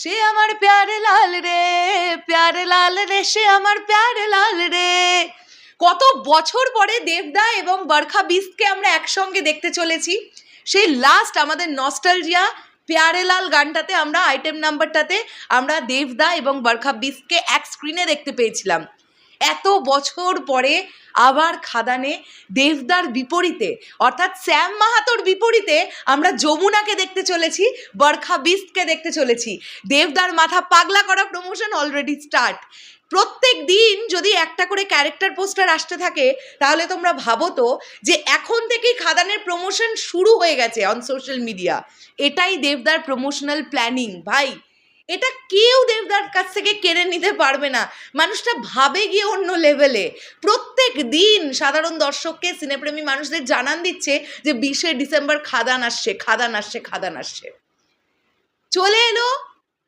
সে আমার প্যারে লাল রে, প্যারে লাল রে, সে আমার প্যারে লাল রে। কত বছর পরে দেবদা এবং বরখা বিস্টকে আমরা একসঙ্গে দেখতে চলেছি। সেই লাস্ট আমাদের নস্টালজিয়া প্যারেলাল গানটাতে আমরা আইটেম নাম্বারটাতে আমরা দেবদা এবং বরখা বিস্টকে এক স্ক্রিনে দেখতে পেয়েছিলাম। এত বছর পরে আবার খাদানে দেবদার বিপরীতে, অর্থাৎ শ্যাম মাহাতোর বিপরীতে আমরা যমুনাকে দেখতে চলেছি, বরখা বিস্টকে দেখতে চলেছি। দেবদার মাথা পাগলা করা প্রমোশন অলরেডি স্টার্ট প্রত্যেক দিন যদি একটা করে ক্যারেক্টার পোস্টার আসতে থাকে, তাহলে তোমরা ভাবো তো যে এখন থেকেই খাদানের প্রমোশন শুরু হয়ে গেছে অন সোশ্যাল মিডিয়া এটাই দেবদার প্রমোশনাল প্ল্যানিং ভাই। এটা কেউ দেবদার কাছ থেকে কেড়ে নিতে পারবে না। মানুষটা ভাবে গিয়ে অন্য লেভেলে প্রত্যেক দিন সাধারণ দর্শককে সিনেপ্রেমী মানুষদের জানান দিচ্ছে যে, বিশে ডিসেম্বর খাদান আসছে খাদান আসছে খাদান আসছে। চলে এলো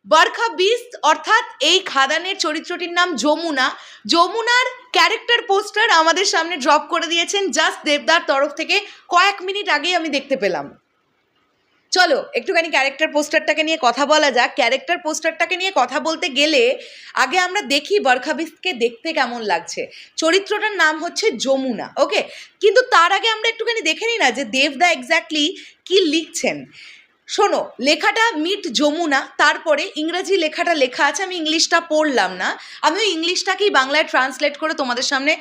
বরখা বিস্ট অর্থাৎ এই খাদানের চরিত্রটির নাম যমুনা। যমুনার ক্যারেক্টার পোস্টার আমাদের সামনে ড্রপ করে দিয়েছেন জাস্ট দেবদার তরফ থেকে। কয়েক মিনিট আগেই আমি দেখতে পেলাম। চলো, একটুখানি ক্যারেক্টার পোস্টারটাকে নিয়ে কথা বলা যাক। ক্যারেক্টার পোস্টারটাকে নিয়ে কথা বলতে গেলে আগে আমরা দেখি বরখাবিসকে দেখতে কেমন লাগছে। চরিত্রটার নাম হচ্ছে যমুনা ওকে কিন্তু তার আগে আমরা একটুখানি দেখে নিই না যে দেবদা এক্স্যাক্টলি কি লিখছেন। শোনো, লেখাটা মিট যমুনা, তারপরে ইংরেজি লেখাটা লেখা আছে, আমি ইংলিশটা পড়লাম না। আমি ওই ইংলিশটাকেই বাংলায় ট্রান্সলেট করে তোমাদের সামনে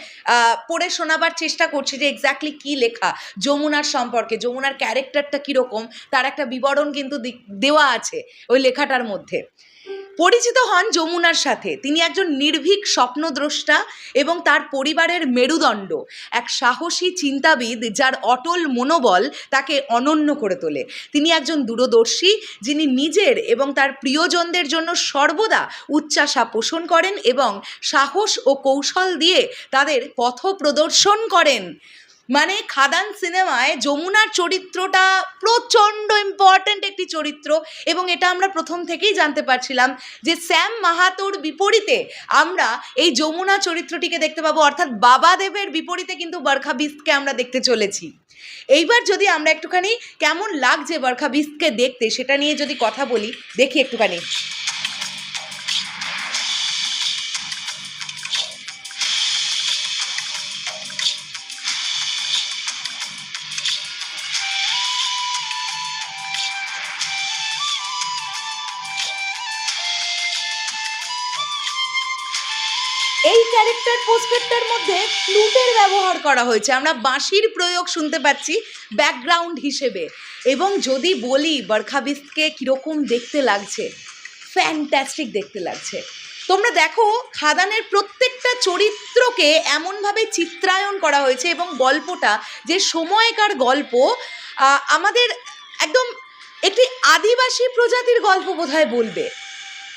পড়ে শোনাবার চেষ্টা করছি যে এক্স্যাক্টলি কী লেখা, যমুনার সম্পর্কে, যমুনার ক্যারেক্টারটা কীরকম, তার একটা বিবরণ কিন্তু দেওয়া আছে ওই লেখাটার মধ্যে। পরিচিত হন যমুনার সাথে। তিনি একজন নির্ভীক স্বপ্নদ্রষ্টা এবং তার পরিবারের মেরুদণ্ড। এক সাহসী চিন্তাবিদ যার অটল মনোবল তাকে অনন্য করে তোলে। তিনি একজন দূরদর্শী, যিনি নিজের এবং তার প্রিয়জনদের জন্য সর্বদা উচ্চাশা পোষণ করেন এবং সাহস ও কৌশল দিয়ে তাদের পথ প্রদর্শন করেন। মানে খাদান সিনেমায় যমুনার চরিত্রটা প্রচণ্ড ইম্পর্ট্যান্ট একটি চরিত্র এবং এটা আমরা প্রথম থেকেই জানতে পারছিলাম যে স্যাম মাহাতোর বিপরীতে আমরা এই যমুনা চরিত্রটিকে দেখতে পাবো। অর্থাৎ বাবাদেবের বিপরীতে কিন্তু বরখা বিস্তকে আমরা দেখতে চলেছি। এইবার যদি আমরা একটুখানি কেমন লাগছে বরখা বিস্তকে দেখতে, সেটা নিয়ে যদি কথা বলি, দেখি একটুখানি। এই ক্যারেক্টার পোস্টারটার মধ্যে ফ্লুটের ব্যবহার করা হয়েছে। আমরা বাঁশির প্রয়োগ শুনতে পাচ্ছি ব্যাকগ্রাউন্ড হিসেবে। এবং যদি বলি বরখাবিস্তকে কীরকম দেখতে লাগছে? ফ্যান্টাস্টিক দেখতে লাগছে। তোমরা দেখো, খাদানের প্রত্যেকটা চরিত্রকে এমনভাবে চিত্রায়ন করা হয়েছে এবং গল্পটা, যে সময়কার গল্প আমাদের একদম একটি আদিবাসী প্রজাতির গল্প বোধহয় বলবে।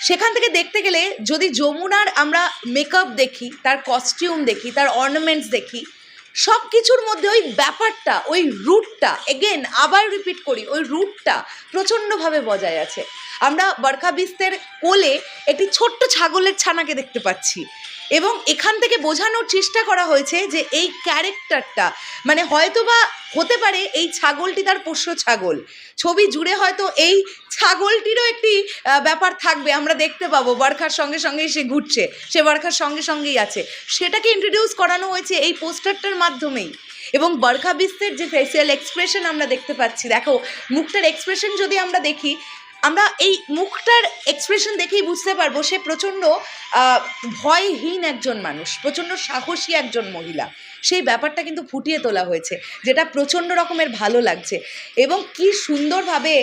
সেখান থেকে দেখতে গেলে যদি যমুনার আমরা মেকআপ দেখি, তার কস্টিউম দেখি, তার অর্নামেন্টস দেখি সব কিছুর মধ্যে ওই ব্যাপারটা, ওই রুটটা এগেন আবার রিপিট করি, ওই রুটটা প্রচণ্ডভাবে বজায় আছে। আমরা বরখা বিস্তের কোলে একটি ছোট্ট ছাগলের ছানাকে দেখতে পাচ্ছি। এবং এখান থেকে বোঝানোর চেষ্টা করা হয়েছে যে এই ক্যারেক্টারটা মানে হয়তোবা হতে পারে এই ছাগলটি তার পোষ্য ছাগল। ছবি জুড়ে হয়তো এই ছাগলটিরও একটি ব্যাপার থাকবে, আমরা দেখতে পাবো। বরখার সঙ্গে সঙ্গেই সে ঘুরছে, সে বরখার সঙ্গে সঙ্গেই আছে। সেটাকে ইন্ট্রোডিউস করানো হয়েছে এই পোস্টারটার মাধ্যমেই। এবং বরখা বিস্তের যে ফেসিয়াল এক্সপ্রেশন আমরা দেখতে পাচ্ছি, দেখো, মুখটার এক্সপ্রেশন যদি আমরা দেখি আমরা এই মুখটার এক্সপ্রেশন দেখেই বুঝতে পারব সে প্রচণ্ড ভয়হীন একজন মানুষ, প্রচণ্ড সাহসী একজন মহিলা। সেই ব্যাপারটা কিন্তু ফুটিয়ে তোলা হয়েছে, যেটা প্রচণ্ড রকমের ভালো লাগছে। এবং কি সুন্দরভাবে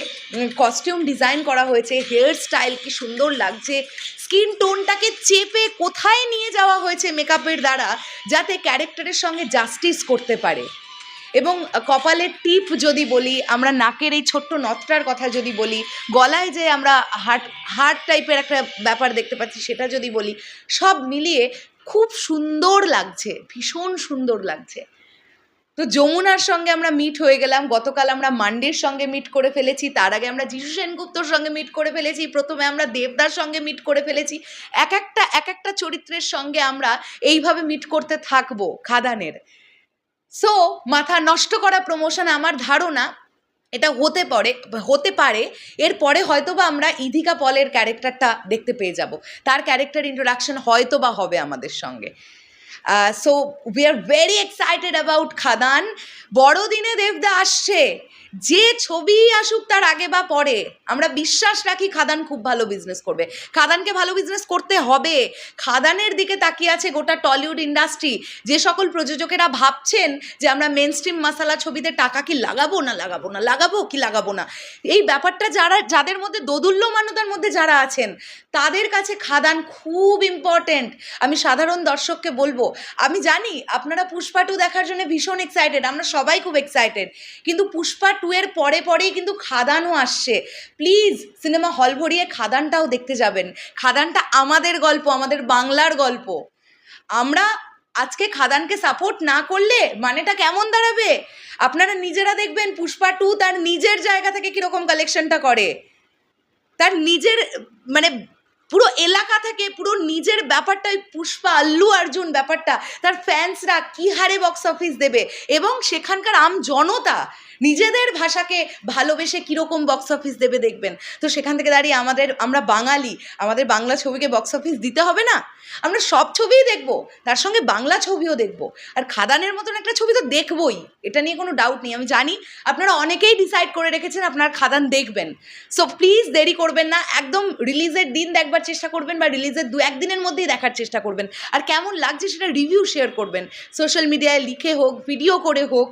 কস্টিউম ডিজাইন করা হয়েছে হেয়ার স্টাইল কি সুন্দর লাগছে স্কিন টোনটাকে চেপে কোথায় নিয়ে যাওয়া হয়েছে মেকআপের দ্বারা, যাতে ক্যারেক্টারের সঙ্গে জাস্টিস করতে পারে। এবং কপালের টিপ যদি বলি, আমরা নাকের এই ছোট্ট নথটার কথা যদি বলি, গলায় যে আমরা হার্ট হার্ট টাইপের একটা ব্যাপার দেখতে পাচ্ছি সেটা যদি বলি, সব মিলিয়ে খুব সুন্দর লাগছে, ভীষণ সুন্দর লাগছে। তো যমুনার সঙ্গে আমরা মিট হয়ে গেলাম, গতকাল আমরা মান্ডির সঙ্গে মিট করে ফেলেছি, তার আগে আমরা যিশু সেনগুপ্তর সঙ্গে মিট করে ফেলেছি, প্রথমে আমরা দেবদার সঙ্গে মিট করে ফেলেছি, এক একটা এক একটা চরিত্রের সঙ্গে আমরা এইভাবে মিট করতে থাকব, খাদানের। সো মাথা নষ্ট করা প্রমোশন আমার ধারণা, এটা হতে পারে হতে পারে এরপরে হয়তো বা আমরা ইধিকা পলের ক্যারেক্টারটা দেখতে পেয়ে যাব। তার ক্যারেক্টার ইন্ট্রোডাকশন হয়তো বা হবে আমাদের সঙ্গে। So we are very excited about Khadaan বড়দিনে দেবদা আসছে। যে ছবি আসুক, তার আগে বা পরে। আমরা বিশ্বাস রাখি খাদান খুব ভালো বিজনেস করবে। খাদানকে ভালো বিজনেস করতে হবে। খাদানের দিকে তাকিয়ে আছে গোটা টলিউড ইন্ডাস্ট্রি যে সকল প্রযোজকেরা ভাবছেন যে আমরা মেন স্ট্রিম মশালা ছবিতে টাকা কি লাগাবো না লাগাবো না, লাগাবো কি লাগাবো না। এই ব্যাপারটা যারা, যাদের মধ্যে দোদুল্যমানতার মধ্যে যারা আছেন, তাদের কাছে খাদান খুব ইম্পর্টেন্ট আমি সাধারণ দর্শককে বলব আমি জানি আপনারা পুষ্পা টু দেখার জন্য ভীষণ এক্সাইটেড আমরা সবাই খুব এক্সাইটেড কিন্তু পুষ্পা টু এর পরে পরেই কিন্তু খাদানও আসছে। প্লিজ সিনেমা হল ভরিয়ে খাদানটাও দেখতে যাবেন। খাদানটা আমাদের গল্প, আমাদের বাংলার গল্প। আমরা আজকে খাদানকে সাপোর্ট না করলে মানেটা কেমন দাঁড়াবে? আপনারা নিজেরা দেখবেন পুষ্পা টু তার নিজের জায়গা থেকে কীরকম কালেকশনটা করে। তার নিজের মানে পুরো এলাকা থেকে পুরো নিজের ব্যাপারটা ওই পুষ্পা, আল্লু অর্জুন ব্যাপারটা, তার ফ্যান্সরা কী হারে বক্স অফিস দেবে? এবং সেখানকার আম জনতা নিজেদের ভাষাকে ভালোবেসে কীরকম বক্স অফিস দেবে দেখবেন। তো সেখান থেকে দাঁড়িয়ে আমাদের, আমরা বাঙালি, আমাদের বাংলা ছবিকে বক্স অফিস দিতে হবে না? আমরা সব ছবিই দেখব, তার সঙ্গে বাংলা ছবিও দেখব। আর খাদানের মতন একটা ছবি তো দেখবই, এটা নিয়ে কোনো ডাউট নেই। আমি জানি আপনারা অনেকেই ডিসাইড করে রেখেছেন আপনার খাদান দেখবেন। সো প্লিজ দেরি করবেন না, একদম রিলিজের দিন দেখবার চেষ্টা করবেন বা রিলিজের দু একদিনের মধ্যেই দেখার চেষ্টা করবেন। আর কেমন লাগছে সেটা রিভিউ শেয়ার করবেন। সোশ্যাল মিডিয়ায় লিখে হোক ভিডিও করে হোক